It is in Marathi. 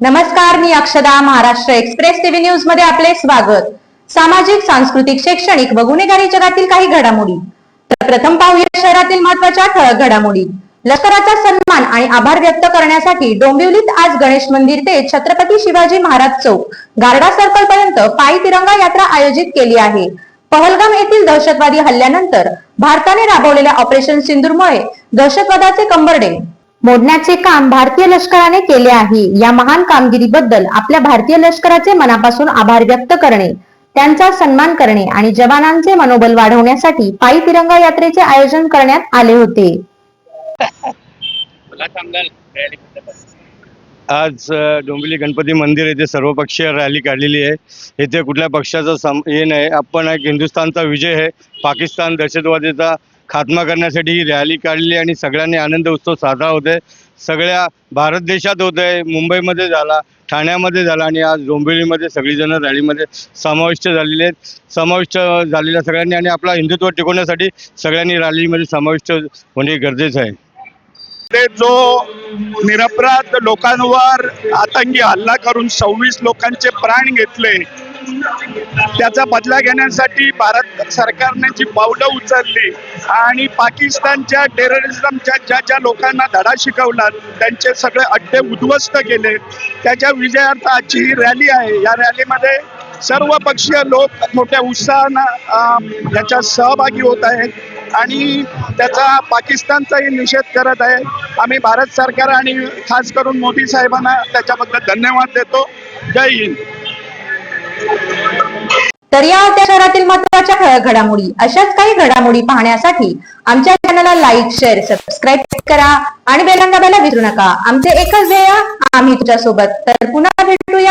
नमस्कार मी अक्षदा महाराष्ट्र एक्सप्रेस टीव्ही न्यूजमध्ये आपले स्वागत. सामाजिक सांस्कृतिक शैक्षणिक व गुन्हेगारी जगातील काही घडामोडी. तर प्रथम पाहूया शहरातील महत्त्वाच्या ठळक घडामोडी. लष्कराचा सन्मान आणि आभार व्यक्त करण्यासाठी डोंबिवलीत आज गणेश मंदिर ते छत्रपती शिवाजी महाराज चौक गार्डा सर्कल पर्यंत पायी तिरंगा यात्रा आयोजित केली आहे. पहलगाम येथील दहशतवादी हल्ल्यानंतर भारताने राबवलेल्या ऑपरेशन सिंदूरमुळे दहशतवादाचे कंबरडे मोडण्याचे काम भारतीय लष्कराने केले आहे. या महान कामगिरीबद्दल आपल्या भारतीय लष्कराचे मनापासून आभार व्यक्त करणे त्यांचा सन्मान करणे आणि जवानांचे मनोबल वाढवण्यासाठी पायी तिरंगा यात्रेचे आयोजन करण्यात आले होते. आज डोंबिवली गणपती मंदिर येथे सर्वपक्षीय रॅली काढलेली आहे. येथे कुठल्या पक्षाचा सम हे नाही आपण एक हिंदुस्थानचा विजय आहे. पाकिस्तान दहशतवादाचा खात्मा करण्यासाठी ही रॅली काढली आणि सगळ्यांनी आनंद उत्सव साजरा होत सगळ्या भारत देशात होत आहे मुंबईमध्ये झाला ठाण्यामध्ये झाला आणि आज डोंबिवलीमध्ये सगळीजणं रॅलीमध्ये समाविष्ट झालेले आहेत. समाविष्ट झालेल्या सगळ्यांनी आणि आपला हिंदुत्व टिकवण्यासाठी सगळ्यांनी रॅलीमध्ये समाविष्ट होणे गरजेचं आहे. ते जो निरपराध लोकांवर आतंकी हल्ला करून सव्वीस लोकांचे प्राण घेतले त्याचा बदला घेण्यासाठी भारत सरकारने जी पावलं उचलली आणि पाकिस्तानच्या टेररिझमच्या ज्या ज्या लोकांना धडा शिकवला त्यांचे सगळे अड्डे उद्ध्वस्त केले. त्याच्या विजयार्थ आजची ही रॅली आहे. या रॅलीमध्ये सर्व पक्षीय लोक मोठ्या उत्साहानं याच्यात सहभागी होत आहेत आणि त्याचा पाकिस्तानचाही निषेध करत आहे आम्ही भारत सरकार आणि खास करून मोदी साहेबांना त्याच्याबद्दल धन्यवाद देतो. जय हिंद. तर या होत्या शहरातील महत्त्वाच्या घडामोडी. अशाच काही घडामोडी पाहण्यासाठी आमच्या चॅनलला लाईक शेअर सबस्क्राईब करा आणि बेलंगाब्याला दाबायला विसरू नका. आमचे एकच ध्येय आम्ही तुझ्या सोबत तर पुन्हा भेटूया